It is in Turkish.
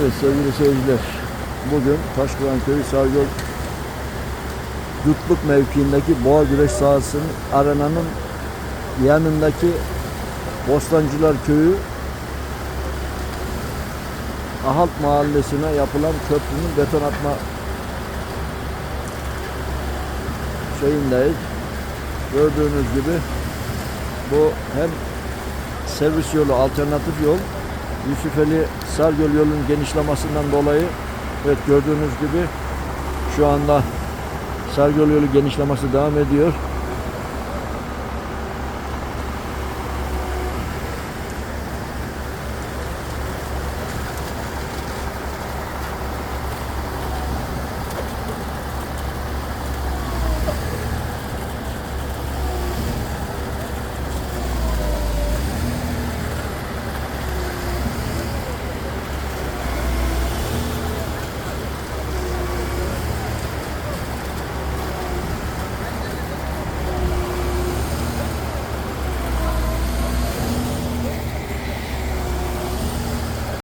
Evet sevgili seyirciler. Bugün Taşkıran Köyü Sargöl Dutluk mevkiindeki boğa güreş sahasının arenanın yanındaki Bostancılar Köyü Ahalt Mahallesi'ne yapılan köprünün beton atma şeyindeyiz. Gördüğünüz gibi bu hem servis yolu, alternatif yol Yusufeli Sargöl yolunun genişlemesinden dolayı evet gördüğünüz gibi şu anda Sargöl yolu genişlemesi devam ediyor.